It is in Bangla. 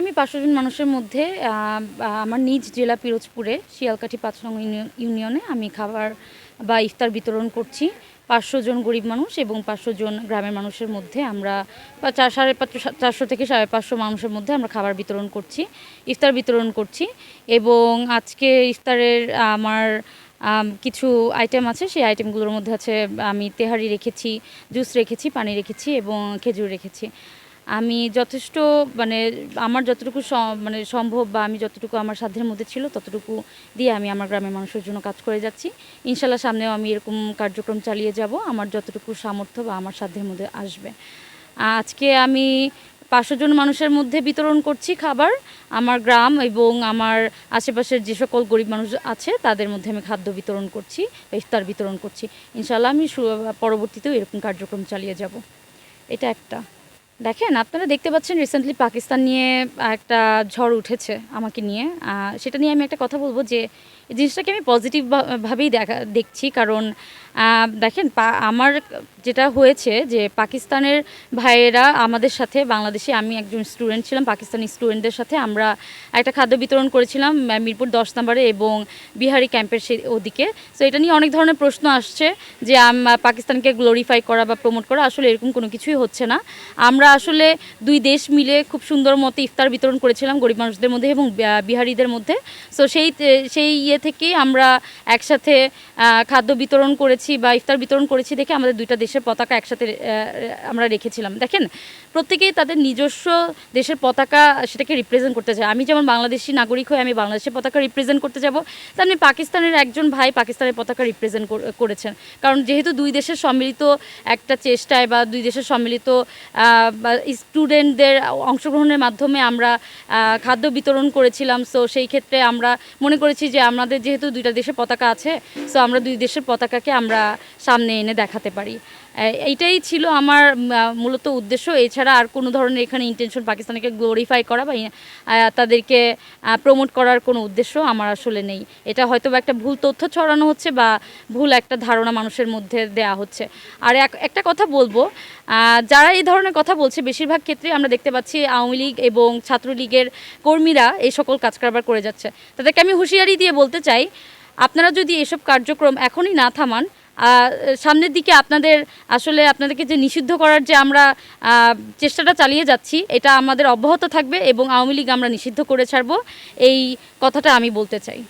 আমি পাঁচশো জন মানুষের মধ্যে আমার নিজ জেলা পিরোজপুরে, শিয়ালকাঠি পাঁচ নং ইউনিয়নে আমি খাবার বা ইফতার বিতরণ করছি। পাঁচশো জন গরিব মানুষ এবং পাঁচশো জন গ্রামের মানুষের মধ্যে আমরা চার, সাড়ে পাঁচশো চারশো থেকে সাড়ে পাঁচশো মানুষের মধ্যে আমরা খাবার বিতরণ করছি, ইফতার বিতরণ করছি এবং আজকে ইফতারের আমার কিছু আইটেম আছে। সেই আইটেমগুলোর মধ্যে আছে, আমি তেহারি রেখেছি জুস রেখেছি, পানি রেখেছি এবং খেজুর রেখেছি। আমি যথেষ্ট মানে আমার যতটুকু মানে সম্ভব বা আমি যতটুকু আমার সাধ্যের মধ্যে ছিল, ততটুকু দিয়ে আমি আমার গ্রামের মানুষের জন্য কাজ করে যাচ্ছি। ইনশাল্লাহ সামনেও আমি এরকম কার্যক্রম চালিয়ে যাব, আমার যতটুকু সামর্থ্য বা আমার সাধ্যের মধ্যে আসবে। আজকে আমি পাঁচশো জন মানুষের মধ্যে বিতরণ করছি খাবার। আমার গ্রাম এবং আমার আশেপাশের যে সকল গরিব মানুষ আছে, তাদের মধ্যে আমি খাদ্য বিতরণ করছি, ইফতার বিতরণ করছি। ইনশাল্লাহ আমি পরবর্তীতেও এরকম কার্যক্রম চালিয়ে যাব। এটা একটা। দেখেন, আপনারা দেখতে পাচ্ছেন রিসেন্টলি পাকিস্তান নিয়ে একটা ঝড় উঠেছে আমাকে নিয়ে। সেটা নিয়ে আমি একটা কথা বলব যে জিনিসটাকে আমি পজিটিভ ভাবেই দেখা, দেখছি। কারণ দেখেন আমার যেটা হয়েছে যে, পাকিস্তানের ভাইয়েরা আমাদের সাথে, বাংলাদেশে আমি একজন স্টুডেন্ট ছিলাম, পাকিস্তানি স্টুডেন্টদের সাথে আমরা একটা খাদ্য বিতরণ করেছিলাম মিরপুর দশ নম্বরে এবং বিহারি ক্যাম্পের সে, ওদিকে। সো এটা নিয়ে অনেক ধরনের প্রশ্ন আসছে যে পাকিস্তানকে গ্লোরিফাই করা বা প্রমোট করা আসলে এরকম কোনো কিছুই হচ্ছে না। আমরা আসলে দুই দেশ মিলে খুব সুন্দর মতো ইফতার বিতরণ করেছিলাম গরিব মানুষদের মধ্যে এবং বিহারিদের মধ্যে। সো সেই সেই ইয়ে থেকেই আমরা একসাথে খাদ্য বিতরণ করেছি বা ইফতার বিতরণ করেছি দেখে আমাদের দুইটা দেশের পতাকা একসাথে আমরা রেখেছিলাম। দেখেন, প্রত্যেকেই তাদের নিজস্ব দেশের পতাকা সেটাকে রিপ্রেজেন্ট করতে চায়। আমি যেমন বাংলাদেশি নাগরিক হয়ে আমি বাংলাদেশের পতাকা রিপ্রেজেন্ট করতে যাব, তেমনি পাকিস্তানের একজন ভাই পাকিস্তানের পতাকা রিপ্রেজেন্ট করেছেন। কারণ যেহেতু দুই দেশের সম্মিলিত একটা চেষ্টায় বা দুই দেশের সম্মিলিত স্টুডেন্টদের অংশগ্রহণের মাধ্যমে আমরা খাদ্য বিতরণ করেছিলাম। সো সেই ক্ষেত্রে আমরা মনে করেছি যে আমাদের যেহেতু দুইটা দেশের পতাকা আছে সো আমরা দুই দেশের পতাকাকে আমরা সামনে এনে দেখাতে পারি। এইটাই ছিল আমার মূলত উদ্দেশ্য। এছাড়া আর কোনো ধরনের এখানে ইন্টেনশন পাকিস্তানকে গ্লোরিফাই করা বা তাদেরকে প্রমোট করার কোনো উদ্দেশ্য আমার আসলে নেই। এটা হয়তো বা একটা ভুল তথ্য ছড়ানো হচ্ছে বা ভুল একটা ধারণা মানুষের মধ্যে দেয়া হচ্ছে। আর এক- একটা কথা বলব যারা এই ধরনের কথা বলছে, বেশিরভাগ ক্ষেত্রে আমরা দেখতে পাচ্ছি আওয়ামী লীগ এবং ছাত্রলীগের কর্মীরা এই সকল কাজ কারবার করে যাচ্ছে। তাদেরকে আমি হুঁশিয়ারি দিয়ে বলতে চাই, আপনারা যদি এসব কার্যক্রম এখনই না থামান সামনের দিকে আপনাদের আসলে আপনাদেরকে যে নিষিদ্ধ করার যে আমরা চেষ্টাটা চালিয়ে যাচ্ছি, এটা আমাদের অব্যাহত থাকবে এবং আওয়ামী লীগ আমরা নিষিদ্ধ করে ছাড়বো। এই কথাটা আমি বলতে চাই।